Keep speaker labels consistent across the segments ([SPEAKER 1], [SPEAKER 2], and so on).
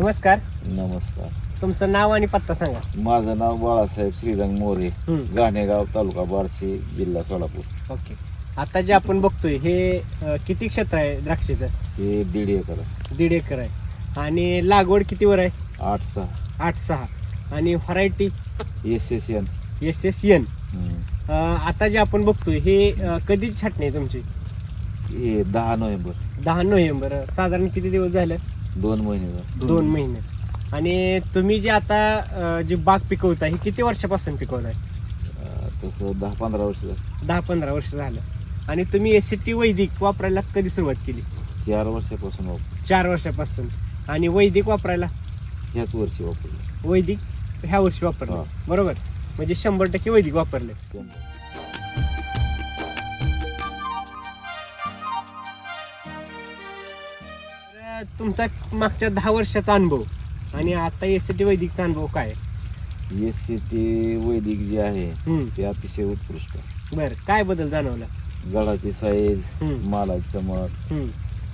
[SPEAKER 1] नमस्कार.
[SPEAKER 2] नमस्कार.
[SPEAKER 1] तुमचं नाव आणि पत्ता सांगा.
[SPEAKER 2] माझं नाव बाळासाहेब श्रीरंग मोरे.
[SPEAKER 1] हम्म.
[SPEAKER 2] गाणेगाव तालुका बार्शी जिल्हा सोलापूर.
[SPEAKER 1] ओके. आता जे आपण बघतोय हे अं, किती क्षेत्र आहे द्राक्षेचं?
[SPEAKER 2] हे दीड एकर आहे.
[SPEAKER 1] दीड एकर आहे. आणि लागवड कितीवर आहे?
[SPEAKER 2] आठ सहा.
[SPEAKER 1] आठ सहा. आणि variety?
[SPEAKER 2] S S N.
[SPEAKER 1] S S N. आता जे आपण बघतोय हे अं, कधी छाटणी आहे तुमची?
[SPEAKER 2] हे दहा नोव्हेंबर.
[SPEAKER 1] दहा नोव्हेंबर. साधारण किती दिवस झाले?
[SPEAKER 2] दोन महिने.
[SPEAKER 1] दोन महिने. आणि तुम्ही जे आता अं, जे बाग पिकवता हे किती वर्षापासून पिकवताय?
[SPEAKER 2] तसं दहा पंधरा वर्ष झाली.
[SPEAKER 1] दहा पंधरा वर्ष झालं. आणि तुम्ही एस टी वैदिक वापरायला कधी सुरुवात केली?
[SPEAKER 2] चार वर्षापासून
[SPEAKER 1] चार वर्षापासून. आणि वैदिक वापरायला?
[SPEAKER 2] ह्याच वर्षी वापरलं.
[SPEAKER 1] वैदिक ह्या वर्षी वापरलं.
[SPEAKER 2] हा.
[SPEAKER 1] बरोबर. म्हणजे शंभर टक्के वैदिक वापरले. तुमचा मागच्या दहा वर्षाचा अनुभव आणि आता एस टी वैदिकचा अनुभव काय
[SPEAKER 2] एस सी टी वैदिक जे आहे
[SPEAKER 1] हम्म.
[SPEAKER 2] ते अतिशय उत्कृष्ट आहे.
[SPEAKER 1] बर काय बदल जाणवला
[SPEAKER 2] गळाची साईज
[SPEAKER 1] हम्म.
[SPEAKER 2] मालाची चमक
[SPEAKER 1] हम्म,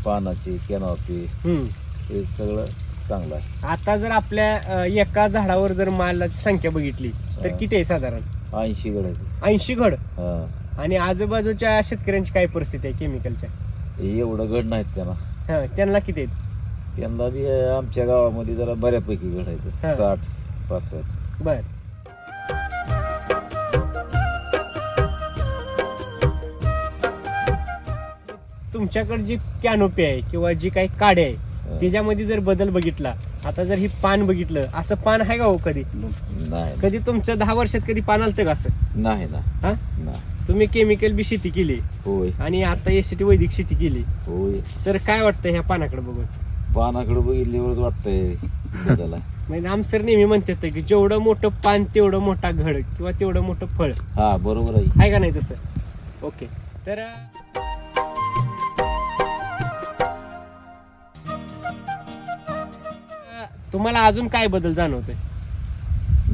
[SPEAKER 2] पानाची कॅनॉपी
[SPEAKER 1] हम्म.
[SPEAKER 2] हे सगळं चांगलं आहे
[SPEAKER 1] आता जर आपल्या अं, एका झाडावर जर मालाची संख्या बघितली तर
[SPEAKER 2] हा.
[SPEAKER 1] किती आहे साधारण
[SPEAKER 2] ऐंशी गळाची
[SPEAKER 1] ऐंशी घड
[SPEAKER 2] हा
[SPEAKER 1] आणि आजूबाजूच्या शेतकऱ्यांची काय परिस्थिती आहे केमिकलच्या
[SPEAKER 2] एवढं घड नाहीत त्यांना.
[SPEAKER 1] हा त्यांना किती आहेत?
[SPEAKER 2] यंदा बी आमच्या गावामध्ये जरा बऱ्यापैकी
[SPEAKER 1] हा.
[SPEAKER 2] आहेत. साठ पासष्ट.
[SPEAKER 1] बर. तुमच्याकडे जी कॅनोपी आहे किंवा जी काही काडे आहे. त्याच्यामध्ये जर बदल बघितला आता जर ही पान बघितलं असं पान आहे का हो कधी?
[SPEAKER 2] नाही
[SPEAKER 1] कधी तुमचं दहा वर्षात कधी पान आलतं का असं?
[SPEAKER 2] नाही ना
[SPEAKER 1] हा? तुम्ही केमिकल बी शेती केली.
[SPEAKER 2] होय.
[SPEAKER 1] आणि आता एस टी वैदिक शेती केली.
[SPEAKER 2] होय.
[SPEAKER 1] तर काय वाटतं ह्या पानाकडे बघून?
[SPEAKER 2] पानाकडे बघितल्यावरच वाटतंय.
[SPEAKER 1] म्हणजे राम सर नेहमी म्हणतात की जेवढं मोठं पान तेवढं मोठा घड किंवा तेवढं मोठं फळ.
[SPEAKER 2] हा बरोबर आहे.
[SPEAKER 1] आहे का नाही तसं? ओके तर तुम्हाला अजून काय बदल जाणवतोय?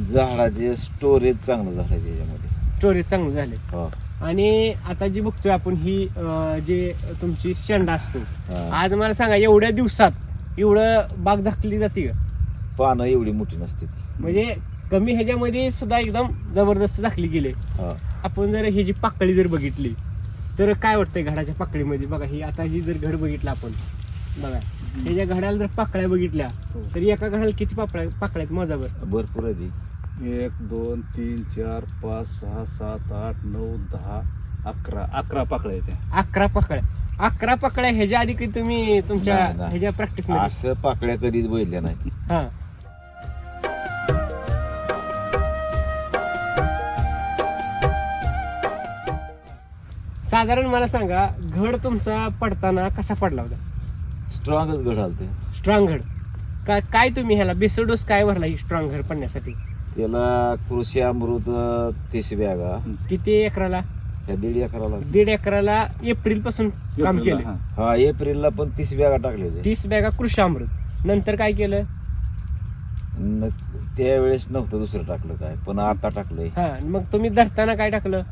[SPEAKER 2] झाडाचे स्टोरेज चांगलं झालं त्याच्यामध्ये.
[SPEAKER 1] स्टोरेज चांगलं झाले.
[SPEAKER 2] हो.
[SPEAKER 1] आणि आता जी बघतोय आपण ही अं, जे तुमची शेंडा असतो.
[SPEAKER 2] हा.
[SPEAKER 1] आज मला सांगा एवढ्या दिवसात एवढं बाग झाकली जाते का?
[SPEAKER 2] पानं एवढी मोठी नसते
[SPEAKER 1] म्हणजे कमी ह्याच्यामध्ये सुद्धा एकदम जबरदस्त झाकली गेली.
[SPEAKER 2] हा.
[SPEAKER 1] आपण जर ही जी पाकळी जर बघितली तर काय वाटतंय घडाच्या पाकळीमध्ये? बघा ही आता ही जर घड बघितलं आपण बघा. ह्याच्या घड्याला जर पाकळ्या बघितल्या तर एका घड्याला किती पाकळ्या पाकळ्या आहेत मोजावर?
[SPEAKER 2] भरपूर आहे ती
[SPEAKER 3] एक दोन तीन चार पाच सहा सात आठ नऊ दहा अकरा. अकरा पाकळ्या त्या.
[SPEAKER 1] अकरा पाकळ्या अकरा पाकळ्या ह्याच्या आधी काही तुम्ही तुमच्या
[SPEAKER 2] नाही, नाही.
[SPEAKER 1] ह्याच्या प्रॅक्टिसमध्ये?
[SPEAKER 2] असं पाकळ्या कधीच बघितल्या नाही
[SPEAKER 1] हा. साधारण मला सांगा घड तुमचा पडताना कसा पडला होता?
[SPEAKER 2] स्ट्रॉंगच घड आलते.
[SPEAKER 1] स्ट्रॉंग घड. काय काय तुम्ही ह्याला बेसो डोस काय भरला स्ट्रॉंग घड पडण्यासाठी?
[SPEAKER 2] त्याला कृषी अमृत तीस बॅगा.
[SPEAKER 1] किती एकराला?
[SPEAKER 2] ह्या दीड एकराला.
[SPEAKER 1] दीड एकराला एप्रिलपासून काम
[SPEAKER 3] एप्रिलला,
[SPEAKER 1] केलं
[SPEAKER 3] हा.
[SPEAKER 2] हा एप्रिलला पण तीस बॅगा टाकले होते
[SPEAKER 1] तीस बॅगा कृषी अमृत. नंतर काय केलं?
[SPEAKER 2] न- त्यावेळेस नव्हतं दुसरं टाकलं काय पण आता टाकलंय.
[SPEAKER 1] हा आणि मग तुम्ही धरताना काय टाकलं?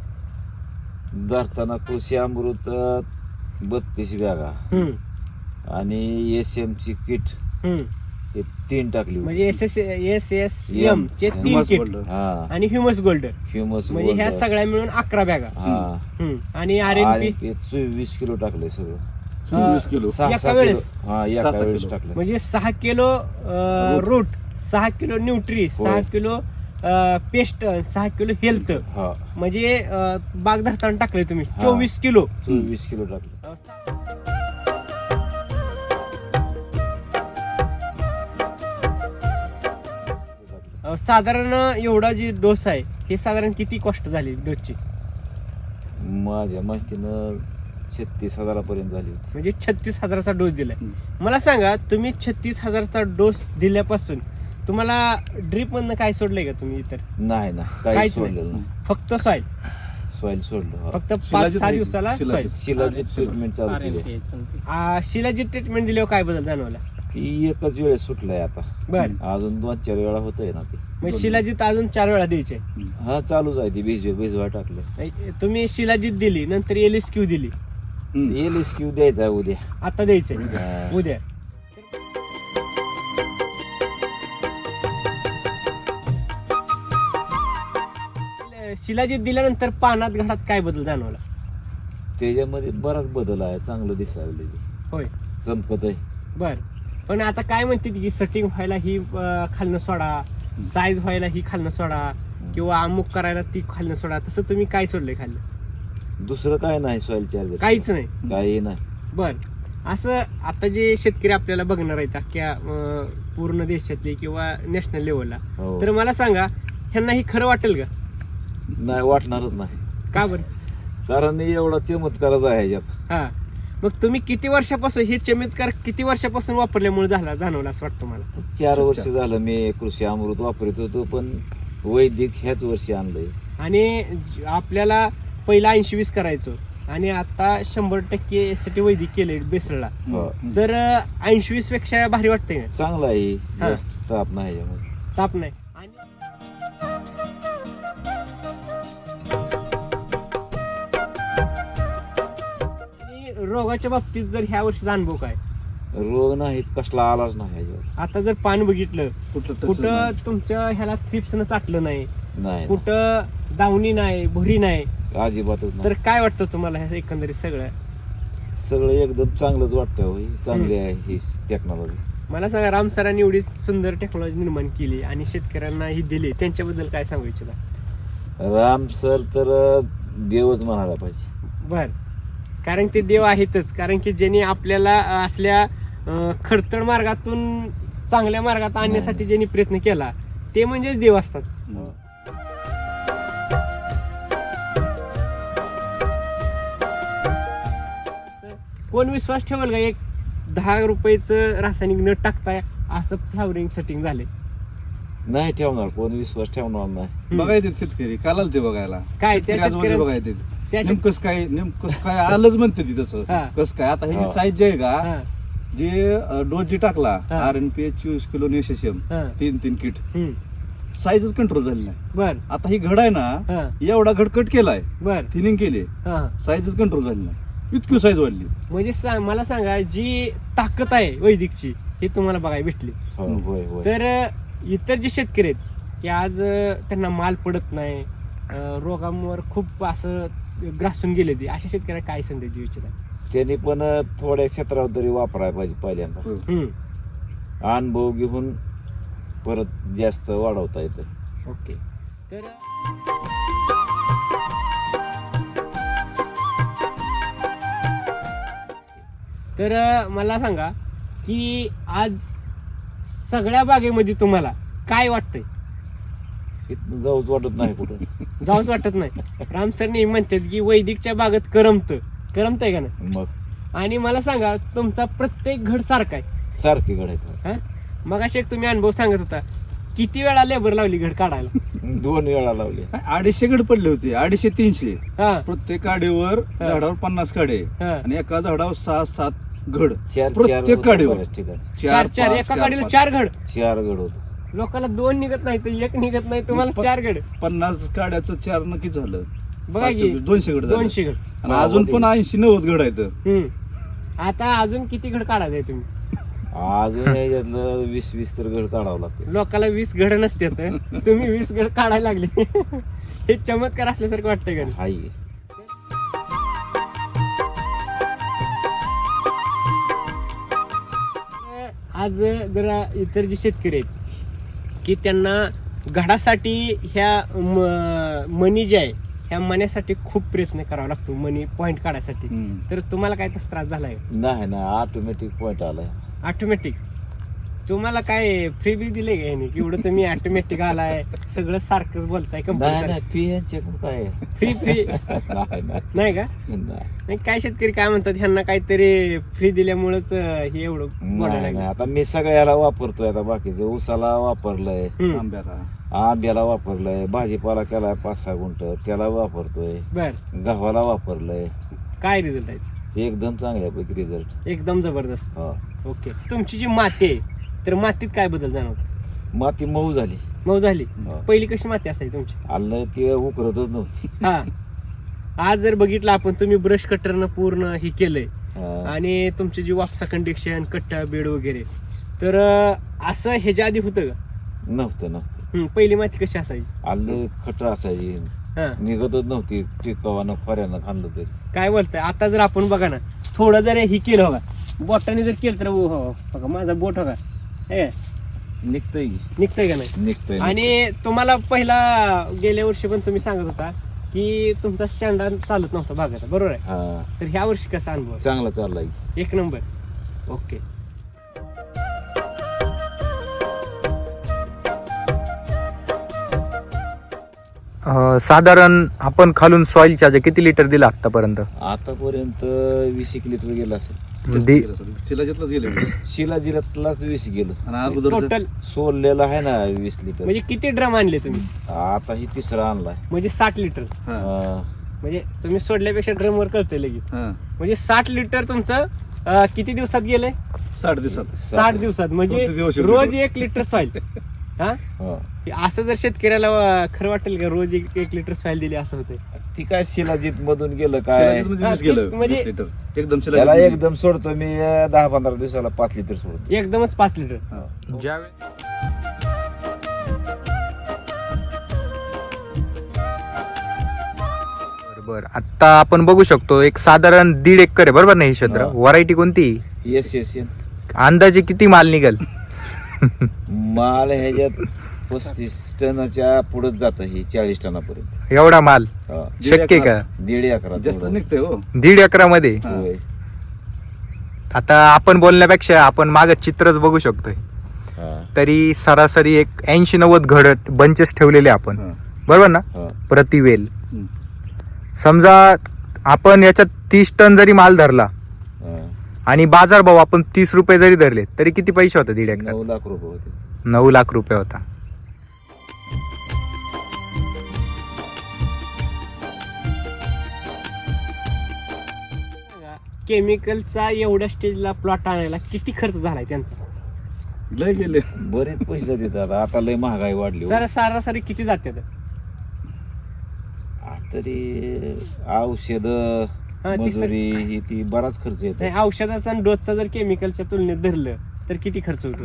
[SPEAKER 2] धरताना कृषी अमृत बत्तीस बॅगा.
[SPEAKER 1] हम्म,
[SPEAKER 2] आणि एस एम ची किट.
[SPEAKER 1] हम्म.
[SPEAKER 2] हे तीन टाकली होती.
[SPEAKER 1] म्हणजे S S S S M. चे तीन किट.
[SPEAKER 2] हा
[SPEAKER 1] आणि ह्युमस गोल्ड
[SPEAKER 2] ह्युमस
[SPEAKER 1] म्हणजे ह्या सगळ्या मिळून अकरा बॅगा
[SPEAKER 2] हा
[SPEAKER 1] हम्म. आणि आर एन पी
[SPEAKER 2] चोवीस किलो टाकलंय सगळं
[SPEAKER 3] चोवीस किलो
[SPEAKER 2] सहा
[SPEAKER 1] एका
[SPEAKER 2] सहा
[SPEAKER 1] वेळेस?
[SPEAKER 2] किलो हा
[SPEAKER 3] सहा
[SPEAKER 2] एका
[SPEAKER 3] सहा
[SPEAKER 2] वेळेस
[SPEAKER 3] किलो.
[SPEAKER 2] टाकलं
[SPEAKER 1] म्हणजे सहा किलो. रूट सहा किलो न्यूट्री सहा. किलो पेस्ट सहा किलो हेल्थ
[SPEAKER 2] हा
[SPEAKER 1] म्हणजे अं, बाग धरताना टाकले तुम्ही
[SPEAKER 2] हा.
[SPEAKER 1] चोवीस किलो
[SPEAKER 2] चोवीस किलो टाकलं
[SPEAKER 1] अं, साधारण एवढा जी डोस आहे हे साधारण किती कॉस्ट झाली डोसची
[SPEAKER 2] माझ्या माहितीनं छत्तीस हजारापर्यंत झाली होती
[SPEAKER 1] म्हणजे छत्तीस हजाराचा डोस दिलाय. मला सांगा तुम्ही छत्तीस हजाराचा डोस दिल्यापासून तुम्हाला ड्रीप मधनं काय सोडलंय का तुम्ही इतर
[SPEAKER 2] नाही ना काही
[SPEAKER 1] काहीच नाही.
[SPEAKER 2] सोडलेलं नाही
[SPEAKER 1] फक्त सॉईल
[SPEAKER 2] सॉईल सोडलं.
[SPEAKER 1] फक्त पाच सहा. दिवसाला
[SPEAKER 3] शिलाजीत.
[SPEAKER 2] ट्रीटमेंट चालू केली
[SPEAKER 1] शिलाची ट्रीटमेंट दिल्यावर काय बदल जाणवला
[SPEAKER 2] की एकच वेळेस सुटलाय आता.
[SPEAKER 1] बर.
[SPEAKER 2] अजून दोन चार वेळा होतंय ना ते.
[SPEAKER 1] मग शिलाजीत अजून चार वेळा द्यायचे?
[SPEAKER 2] हा चालूच आहे ती भिजवे भिजवा टाकलं.
[SPEAKER 1] तुम्ही शिलाजीत दिली नंतर एलिस क्यू दिली.
[SPEAKER 2] एलिस क्यू द्यायचा आहे उद्या.
[SPEAKER 1] आता द्यायचे? उद्या. शिलाजीत दिल्यानंतर पानात घरात काय बदल जाणवला?
[SPEAKER 2] त्याच्यामध्ये बराच बदल आहे चांगलं दिसायला
[SPEAKER 1] होय.
[SPEAKER 2] चमकत आहे
[SPEAKER 1] बर. पण आता काय म्हणते की सेटिंग व्हायला ही खालनं सोडा साईज व्हायला ही खालनं सोडा किंवा अमुक करायला ती खालनं सोडा तसं तुम्ही काय सोडलंय खाल्लं
[SPEAKER 2] दुसरं काय नाही सॉइल चार्जर
[SPEAKER 1] काहीच नाही.
[SPEAKER 2] काही नाही.
[SPEAKER 1] बर. असं आता जे शेतकरी आपल्याला बघणार आहेत अख्ख्या पूर्ण देशातले किंवा नॅशनल लेवलला
[SPEAKER 2] हो.
[SPEAKER 1] तर मला सांगा ह्यांना ही खरं वाटेल का?
[SPEAKER 2] नाही वाटणारच नाही.
[SPEAKER 1] का बरं?
[SPEAKER 2] कारण एवढा चमत्कारच आहे ह्याच्यात.
[SPEAKER 1] हा. मग तुम्ही किती वर्षापासून हे चमत्कार किती वर्षापासून वापरल्यामुळे झाला जाणवला असं वाटतं मला
[SPEAKER 2] चार वर्ष झालं मी कृषी अमृत वापरत होतो पण वैदिक ह्याच वर्षी आणलंय.
[SPEAKER 1] आणि ज- आपल्याला पहिला ऐंशी वीस करायचो आणि आता शंभर टक्के यासाठी वैदिक केले बेसळला.
[SPEAKER 2] हो.
[SPEAKER 1] तर ऐंशी वीसपेक्षा भारी वाटते का
[SPEAKER 2] चांगला आहे. जास्त ताप नाही ह्याच्यामध्ये
[SPEAKER 1] ताप नाही. रोगाच्या बाबतीत जर ह्या वर्षीचा अनुभव काय?
[SPEAKER 2] रोग नाहीच कसला आलाच नाही ह्याच्यावर
[SPEAKER 1] आता जर पान बघितलं कुठं
[SPEAKER 3] नाही.
[SPEAKER 1] तुमच्या ह्याला थ्रिप्सनं चाटलं नाही
[SPEAKER 2] नाही
[SPEAKER 1] कुठं दावणी नाही भुरी नाही
[SPEAKER 2] अजिबातच
[SPEAKER 1] तर
[SPEAKER 2] नाही
[SPEAKER 1] काय वाटतं तुम्हाला ह्या एकंदरीत सगळं?
[SPEAKER 2] सगळं एकदम चांगलंच वाटतं हो. ही चांगली आहे ही टेक्नॉलॉजी
[SPEAKER 1] मला सांगा राम सरांनी एवढी सुंदर टेक्नॉलॉजी निर्माण केली आणि शेतकऱ्यांना ही दिली त्यांच्याबद्दल काय सांगू इच्छिता
[SPEAKER 2] राम सर तर अं, देवच म्हणायला पाहिजे.
[SPEAKER 1] बर. कारण ते देव आहेतच. कारण की ज्यांनी आपल्याला असल्या खडतड मार्गातून चांगल्या मार्गात आणण्यासाठी ज्यांनी प्रयत्न केला ते म्हणजेच देव असतात. कोण विश्वास ठेवल का? एक दहा रुपयाचं रासायनिक न टाकताय असं फ्लावरिंग सेटिंग झाले
[SPEAKER 2] नाही ठेवणार कोण विश्वास ठेवणार नाही.
[SPEAKER 3] बघायचे शेतकरी कालाल ते बघायला.
[SPEAKER 1] काय त्या
[SPEAKER 3] बघायचे
[SPEAKER 1] त्या शेत-
[SPEAKER 3] नेमकंच काय नेमकंच काय आलंच म्हणते ती तसं.
[SPEAKER 1] हा.
[SPEAKER 3] कस काय? आता
[SPEAKER 2] हा.
[SPEAKER 3] साईज जी आहे का
[SPEAKER 1] हा,
[SPEAKER 3] जे डोस जी टाकला
[SPEAKER 1] हा.
[SPEAKER 3] आर एन पी चोवीस किलो
[SPEAKER 1] हा.
[SPEAKER 3] तीन तीन किट.
[SPEAKER 1] हम्म.
[SPEAKER 3] साईजच कंट्रोल झाली नाही.
[SPEAKER 1] बर.
[SPEAKER 3] आता ही घड आहे ना
[SPEAKER 1] हा,
[SPEAKER 3] एवढा घड कट केलाय
[SPEAKER 1] बर.
[SPEAKER 3] थिनिंग केली
[SPEAKER 1] हा.
[SPEAKER 3] साईजच कंट्रोल झाली नाही. इतकी साईज वाढली.
[SPEAKER 1] म्हणजे सा- मला सांगा जी ताकद आहे वैदिकची हे तुम्हाला बघायला भेटली.
[SPEAKER 2] हो,
[SPEAKER 1] तर अं, इतर जे शेतकरी आहेत की आज अं, त्यांना माल पडत नाही अं, रोगांवर खूप असं ग्रासून गेले ते. अशा शेतकऱ्याला काय संदेश देऊ इच्छिता
[SPEAKER 2] त्यांनी पण थोड्या क्षेत्रावर तरी वापरायला पाहिजे पहिल्यांदा.
[SPEAKER 1] हम्म,
[SPEAKER 2] अनुभव घेऊन परत जास्त वाढवता येतं.
[SPEAKER 1] ओके. तर तर अं, मला सांगा की आज सगळ्या बागेमध्ये तुम्हाला काय वाटतंय?
[SPEAKER 2] जाऊच वाटत नाही कुठं.
[SPEAKER 1] जाऊच वाटत नाही. राम सर नेहमी म्हणतात की वैदिकच्या बागेत करमत. करमतंय का नाही?
[SPEAKER 2] मग?
[SPEAKER 1] आणि मला सांगा तुमचा प्रत्येक घड सारखा आहे.
[SPEAKER 2] सारखे घडायचं
[SPEAKER 1] हा? मग असे एक तुम्ही अनुभव सांगत होता किती वेळा लेबर लावली घड काढायला?
[SPEAKER 2] दोन वेळा लावले.
[SPEAKER 3] अडीचशे घड पडले होते अडीचशे तीनशे.
[SPEAKER 1] हा.
[SPEAKER 3] प्रत्येक काडीवर झाडावर पन्नास काडे.
[SPEAKER 1] हा.
[SPEAKER 3] आणि एका झाडावर सहा सात घड.
[SPEAKER 2] चार
[SPEAKER 3] प्रत्येक
[SPEAKER 2] चार
[SPEAKER 3] काडीवर
[SPEAKER 2] बऱ्याच ठिकाणी.
[SPEAKER 1] चार चार
[SPEAKER 3] पाच,
[SPEAKER 1] एका गाडीला
[SPEAKER 3] पाच.
[SPEAKER 1] चार घड.
[SPEAKER 2] चार गड होत.
[SPEAKER 1] लोकांना दोन निघत नाही तर एक निघत नाही तुम्हाला चार घड
[SPEAKER 3] पन्नास काड्याचं चार नक्की झालं.
[SPEAKER 1] बघा की
[SPEAKER 3] दोनशे झालं.
[SPEAKER 1] दोनशे
[SPEAKER 3] आणि अजून पण ऐंशी नव्वद घड आहेत.
[SPEAKER 1] हम्म. आता अजून किती घड काढायचे तुम्ही?
[SPEAKER 2] अजून याच्यातलं वीस वीस तर गड काढावं लागते
[SPEAKER 1] लोकांना वीस घड नसते तुम्ही वीस घड काढायला लागले. हे चमत्कार असल्यासारखं वाटतंय का?
[SPEAKER 2] हाय.
[SPEAKER 1] आज जरा इतर जे शेतकरी आहेत की त्यांना घडासाठी ह्या म- मनी जे आहे ह्या मण्यासाठी खूप प्रयत्न करावा लागतो मनी पॉइंट काढायसाठी.
[SPEAKER 3] हम्म.
[SPEAKER 1] तर तुम्हाला काय तसा त्रास झालाय?
[SPEAKER 2] नाही ना ऑटोमॅटिक पॉइंट आलाय.
[SPEAKER 1] ऑटोमॅटिक तुम्हाला काय फ्री बी दिले का ह्याने? की एवढं तुम्ही ऑटोमॅटिक आलाय सगळं सारखंच बोलताय
[SPEAKER 2] नाही
[SPEAKER 1] कंपनी
[SPEAKER 2] नाही काय? आहे?
[SPEAKER 1] फ्री फ्री
[SPEAKER 2] नाही नाही.
[SPEAKER 1] नाही का?
[SPEAKER 2] नाही.
[SPEAKER 1] नाही काय शेतकरी काय म्हणतात ह्यांना काहीतरी फ्री दिल्यामुळेच हे एवढं बोलायला
[SPEAKER 2] नाही. नाही
[SPEAKER 1] लागलं.
[SPEAKER 2] आता मी सगळ्याला वापरतोय आता बाकीचं उसाला वापरलंय
[SPEAKER 1] हम्म,
[SPEAKER 3] आंब्याला.
[SPEAKER 2] आंब्याला वापरलंय भाजीपाला केलाय पाच सहा गुंट त्याला वापरतोय
[SPEAKER 1] बर.
[SPEAKER 2] गव्हाला वापरलंय.
[SPEAKER 1] काय रिझल्ट आहे?
[SPEAKER 2] ते एकदम चांगल्यापैकी रिझल्ट
[SPEAKER 1] एकदम जबरदस्त.
[SPEAKER 2] हा.
[SPEAKER 1] ओके. तुमची जी माती आहे तर मातीत काय बदल जाणवतो
[SPEAKER 2] माती मऊ झाली
[SPEAKER 1] मऊ झाली
[SPEAKER 2] हा.
[SPEAKER 1] पहिली कशी माती असायची तुमची
[SPEAKER 2] आलं ते उकरतच नव्हती
[SPEAKER 1] हा आज जर बघितलं आपण तुम्ही ब्रश कटरनं पूर्ण हे केलंय
[SPEAKER 2] हा.
[SPEAKER 1] आणि तुमची जी वापसा कंडिक्शन कट्टा बेड वगैरे तर अं, असं ह्याच्या आधी होतं का
[SPEAKER 2] नव्हतं नव्हतं
[SPEAKER 1] हम्म, पहिली माती कशी असायची
[SPEAKER 2] आलं खटर असायची
[SPEAKER 1] हा.
[SPEAKER 2] निघतच नव्हती टिकावानं खोऱ्यानं खाल्लं तरी
[SPEAKER 1] काय बोलतोय आता जर आपण बघा ना थोडं जर ही केलं बघा बोटाने जर केलं तर हो हो, बघा माझा बोट बघा हे.
[SPEAKER 2] निघतंय की.
[SPEAKER 1] निघतंय का नाही?
[SPEAKER 2] निघतंय
[SPEAKER 1] आणि तुम्हाला पहिला गेल्या वर्षी पण तुम्ही सांगत होता की तुमचा शेंडा चालत नव्हता भागाचा बरोबर आहे?
[SPEAKER 2] हा.
[SPEAKER 1] तर ह्या वर्षी कसा अनुभव?
[SPEAKER 2] चांगला चाललाय.
[SPEAKER 1] एक नंबर. ओके.
[SPEAKER 4] अं, साधारण आपण खालून सॉइल चार्ज किती लिटर दिला आतापर्यंत?
[SPEAKER 2] आतापर्यंत वीस एक लिटर गेलं असेल.
[SPEAKER 4] दि-
[SPEAKER 3] गेलं असेल. चिलाच्यातलाच गेले
[SPEAKER 2] शिला जिल्ह्यातलाच वीस गेलं.
[SPEAKER 3] आणि अगोदर
[SPEAKER 1] टोटल
[SPEAKER 2] सोललेलं आहे ना वीस लिटर
[SPEAKER 1] म्हणजे किती ड्रम आणले तुम्ही?
[SPEAKER 2] आता ही तिसरा आणलाय.
[SPEAKER 1] म्हणजे साठ लिटर. म्हणजे तुम्ही सोडल्यापेक्षा ड्रम वर कळतंय लगेच.
[SPEAKER 3] हा.
[SPEAKER 1] म्हणजे साठ लिटर तुमचं अं, किती दिवसात गेलंय?
[SPEAKER 3] साठ दिवसात.
[SPEAKER 1] साठ दिवसात. म्हणजे
[SPEAKER 3] दिवस
[SPEAKER 1] रोज? एक लिटर सॉइल हा?
[SPEAKER 2] हा.
[SPEAKER 1] असं जर शेतकऱ्याला खरं वाटेल का रोज एक एक लिटर सॉइल दिली असं होतंय?
[SPEAKER 2] ती काय शिलाजीत मधून गेलं काय?
[SPEAKER 3] शिलाजीत मध्ये
[SPEAKER 1] हा,
[SPEAKER 3] वीस
[SPEAKER 1] तेच
[SPEAKER 3] गेलं
[SPEAKER 1] म्हणजे-
[SPEAKER 3] वीस लिटर. एकदम
[SPEAKER 2] त्याला एकदम सोडतो. मी अं, दहा पंधरा दिवसाला पाच लिटर सोडतो.
[SPEAKER 1] एकदमच पाच लिटर.
[SPEAKER 3] हा.
[SPEAKER 4] बरोबर आता आपण बघू शकतो एक साधारण दीड एकर आहे. बरोबर ना हे क्षेत्र?
[SPEAKER 2] हा.
[SPEAKER 4] व्हरायटी कोणती?
[SPEAKER 2] Yes yes yes.
[SPEAKER 4] अंदाजे किती माल निघेल?
[SPEAKER 2] माल ह्याच्यात पस्तीस टनाच्या पुढे जात ही चाळीस टनापर्यंत
[SPEAKER 4] एवढा माल
[SPEAKER 2] हा.
[SPEAKER 3] दीड
[SPEAKER 4] शक्य. का
[SPEAKER 2] दीड अकरा
[SPEAKER 3] जास्त निघतंय हो
[SPEAKER 4] दीड एकरामध्ये.
[SPEAKER 2] होय.
[SPEAKER 4] आता आपण बोलण्यापेक्षा आपण माग चित्रच बघू शकतोय
[SPEAKER 2] हा.
[SPEAKER 4] तरी सरासरी एक ऐंशी नव्वद घडत बंचेस ठेवलेले आपण
[SPEAKER 3] हा.
[SPEAKER 4] बरोबर ना
[SPEAKER 2] हा.
[SPEAKER 4] प्रतिवेल
[SPEAKER 3] हम्म.
[SPEAKER 4] समजा आपण याच्यात तीस टन जरी माल धरला. आणि बाजार भाव आपण तीस रुपये जरी धरले तरी किती पैसे होते दीड एकर?
[SPEAKER 2] नऊ लाख रुपये होते.
[SPEAKER 4] नऊ लाख रुपये होता.
[SPEAKER 1] केमिकलचा एवढ्या स्टेजला प्लॉट आणायला किती खर्च झालाय त्यांचा?
[SPEAKER 3] लय गेले.
[SPEAKER 2] बरेच पैसे देतात. आता लय महागाई वाढली हो.
[SPEAKER 1] सर सरासरी किती जाते
[SPEAKER 2] आ, तरी औषध
[SPEAKER 1] हा, ती
[SPEAKER 2] मजुरी ही ती बराच खर्च येतो.
[SPEAKER 1] नाही औषधाचा आणि डोसचा जर केमिकलच्या तुलनेत धरलं तर किती खर्च होतो?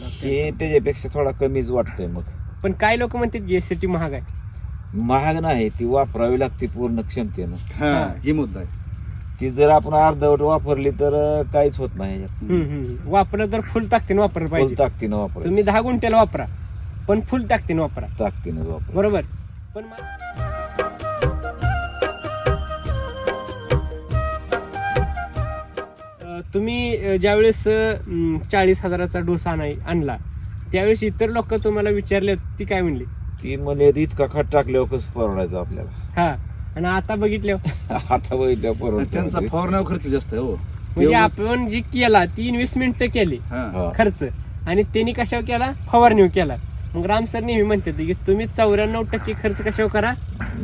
[SPEAKER 2] हे त्याच्यापेक्षा थोडा कमीच वाटतंय मग.
[SPEAKER 1] पण काय लोक म्हणतात की एसटी महाग आहे?
[SPEAKER 2] महाग नाही ती वापरावी लागते पूर्ण क्षमतेनं.
[SPEAKER 3] हा ही मुद्दा आहे.
[SPEAKER 2] ती जर आपण अर्धवट वापरली तर अं, काहीच होत नाही.
[SPEAKER 1] हम्म, हम्म. वापरलं तर फुल ताकदीने वापरलं
[SPEAKER 2] फुल
[SPEAKER 1] पाहिजे.
[SPEAKER 2] ताकदीनं वापरायचं.
[SPEAKER 1] तुम्ही दहा गुंठ्याला वापरा पण फुल ताकदीने वापरा.
[SPEAKER 2] ताकदीनं वापर
[SPEAKER 1] बरोबर. पण मा- तुम्ही ज्यावेळेस चाळीस हजाराचा डोसा आणाय आणला त्यावेळेस इतर लोक तुम्हाला विचारले ती काय म्हणली?
[SPEAKER 2] ती म्हणे इतका खत टाकल्यावर कसं परवडायचं आपल्याला.
[SPEAKER 1] हा आणि आता बघितलं
[SPEAKER 2] आता बघितल्या
[SPEAKER 3] आणि त्यांचा फवारण्यावर खर्च जास्त आहे हो.
[SPEAKER 1] म्हणजे आपण जी केला ती इन्व्हेस्टमेंट केली.
[SPEAKER 3] हा.
[SPEAKER 1] खर्च. आणि त्यांनी कशावर केला? फवारणीवर केला. मग राम सर नेहमी म्हणतात की तुम्ही चौऱ्याण्णव टक्के खर्च कशावर करा?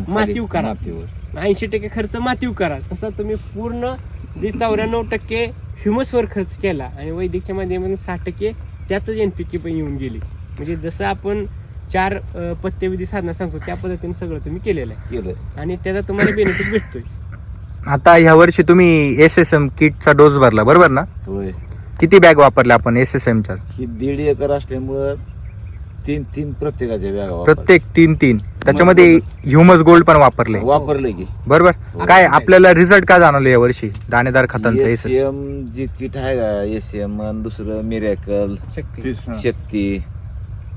[SPEAKER 1] मातीव करा.
[SPEAKER 2] मातीवर.
[SPEAKER 1] ऐंशी टक्के खर्च मातीव करा. तसं तुम्ही पूर्ण जे चौऱ्याण्णव टक्के ह्युमसवर खर्च केला आणि वैदिकच्या माध्यमातून साठ टक्के त्यातच एन पी के पण येऊन गेली. म्हणजे जसं आपण चार अं, पथ्यविधी साधना सांगतो त्या पद्धतीने सगळं तुम्ही केलेलं आहे.
[SPEAKER 2] केलं
[SPEAKER 1] आणि त्याचा तुम्हाला बेनिफिट भेटतोय.
[SPEAKER 4] आता ह्या वर्षी तुम्ही एस एस एम किटचा डोस भरला बरोबर ना?
[SPEAKER 2] होय.
[SPEAKER 4] किती बॅग वापरल्या आपण एस एस एमच्या
[SPEAKER 2] ही दीड एकर असल्यामुळं तीन तीन प्रत्येकाच्या बॅगा.
[SPEAKER 4] प्रत्येक तीन तीन. त्याच्यामध्ये ह्युमस गोल्ड पण वापरले
[SPEAKER 2] वापरले की
[SPEAKER 4] बरोबर काय आपल्याला रिझल्ट काय जाणवलं या वर्षी दाणेदार खतांचा
[SPEAKER 2] S
[SPEAKER 4] SS?
[SPEAKER 2] M G kit आहे का एस एम आणि दुसरं मिरॅकल
[SPEAKER 1] शक्ती
[SPEAKER 3] हा.
[SPEAKER 2] शक्ती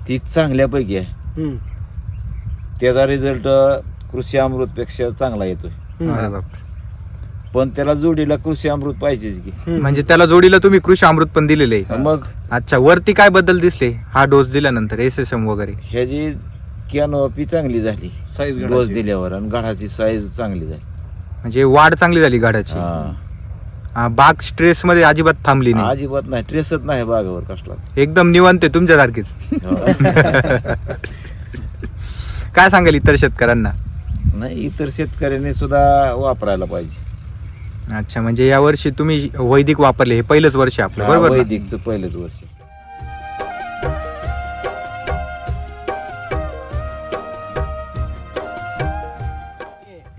[SPEAKER 2] ती चांगल्यापैकी आहे
[SPEAKER 1] हम्म.
[SPEAKER 2] त्याचा रिझल्ट कृषी अमृत पेक्षा चांगला येतोय
[SPEAKER 1] हम्म.
[SPEAKER 4] अरे बापरे.
[SPEAKER 2] पण त्याला जोडीला कृषी अमृत पाहिजेच की
[SPEAKER 1] हम्म.
[SPEAKER 4] म्हणजे त्याला जोडीला तुम्ही कृषी अमृत पण दिलेले आहे.
[SPEAKER 2] मग
[SPEAKER 4] अच्छा वरती काय बदल दिसले हा डोस दिल्यानंतर एस एस एम वगैरे
[SPEAKER 2] ह्याची कॅनोपी चांगली झाली.
[SPEAKER 3] साईज
[SPEAKER 2] डोस
[SPEAKER 3] गडाची.
[SPEAKER 2] दिल्यावर आणि गाढाची साईज चांगली झाली.
[SPEAKER 4] म्हणजे वाढ चांगली झाली गाडाची.
[SPEAKER 2] हा.
[SPEAKER 4] हा, बाग स्ट्रेस मध्ये अजिबात थांबली नाही.
[SPEAKER 2] अजिबात नाही. ट्रेसच नाही बागावर कसला.
[SPEAKER 4] एकदम निवांत आहे तुमच्यासारखीच. काय सांगाल इतर शेतकऱ्यांना?
[SPEAKER 2] नाही इतर शेतकऱ्यांनी सुद्धा वापरायला पाहिजे.
[SPEAKER 4] अच्छा म्हणजे या वर्षी तुम्ही वैदिक वापरले. हे पहिलंच वर्ष आहे आपलं.
[SPEAKER 2] हा,
[SPEAKER 4] बरोबर ना?
[SPEAKER 2] वैदिकचं पहिलंच वर्ष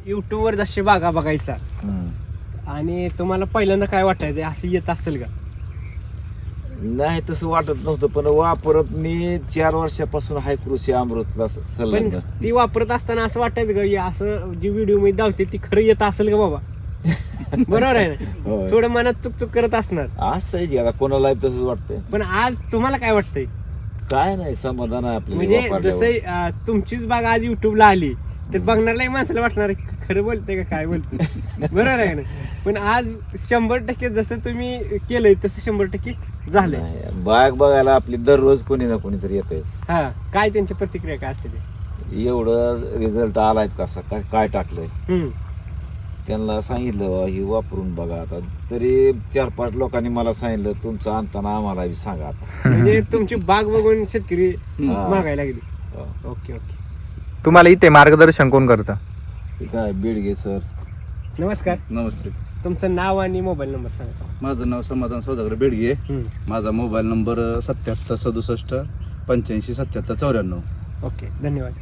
[SPEAKER 1] युट्यूबवर जसे बागा बघायचा.
[SPEAKER 2] हम्म.
[SPEAKER 1] आणि तुम्हाला पहिल्यांदा काय वाटायचं? असं येत असेल का?
[SPEAKER 2] नाही तसं वाटत नव्हतं पण वापरत मी चार वर्षापासून हाय कृषी अमृतला स-
[SPEAKER 1] पण
[SPEAKER 2] संलग्न
[SPEAKER 1] ती वापरत असताना असं वाटायचं का हे असं जी व्हिडिओमध्ये धावते ती खरं येत असेल का बाबा? बरोबर आहे ना?
[SPEAKER 2] होय.
[SPEAKER 1] थोडं मनात चुक चुक करत असणार.
[SPEAKER 2] असतंय की आता कोणाला तसंच वाटतंय.
[SPEAKER 1] पण आज तुम्हाला काय वाटतंय?
[SPEAKER 2] काय नाही समाधान आहे आपल्याला
[SPEAKER 1] म्हणजे
[SPEAKER 2] वापरल्यावर.
[SPEAKER 1] जसं अं, तुमचीच बाग आज युट्यूबला आली तर बघणाऱ्याला माणसाला वाटणार "ख- खरं बोलतंय का? काय बोलतंय? बरोबर आहे ना. पण आज शंभर टक्के जसं तुम्ही केलंय तसं शंभर टक्के झालंय.
[SPEAKER 2] नाही, बाग बघायला आपली दररोज कोणी ना कोणीतरी येतच
[SPEAKER 1] हा. काय त्यांची प्रतिक्रिया काय असते ते?
[SPEAKER 2] एवढं रिझल्ट आलाय कसा काय काय टाकलंय?
[SPEAKER 1] हम्म.
[SPEAKER 2] त्यांना सांगितलं "वा, ही वापरून बघा आता. तरी चार पाच लोकांनी मला सांगितलं तुमचं आणताना आम्हाला बी सांगा आता.
[SPEAKER 1] म्हणजे तुमची बाग बघून शेतकरी. मागायला लागली.
[SPEAKER 2] हो.
[SPEAKER 1] Okay okay.
[SPEAKER 4] तुम्हाला इथे मार्गदर्शन कोण करतं?
[SPEAKER 2] हे काय बेडगे सर?
[SPEAKER 1] नमस्कार.
[SPEAKER 3] नमस्ते.
[SPEAKER 1] तुमचं नाव आणि मोबाईल नंबर सांगा
[SPEAKER 3] माझं नाव समाधान सौदागर बेडगे.
[SPEAKER 1] हम्म.
[SPEAKER 3] माझा मोबाईल नंबर सत्याहत्तर सदुसष्ट पंच्याऐंशी सत्याहत्तर चौऱ्याण्णव.
[SPEAKER 1] ओके धन्यवाद.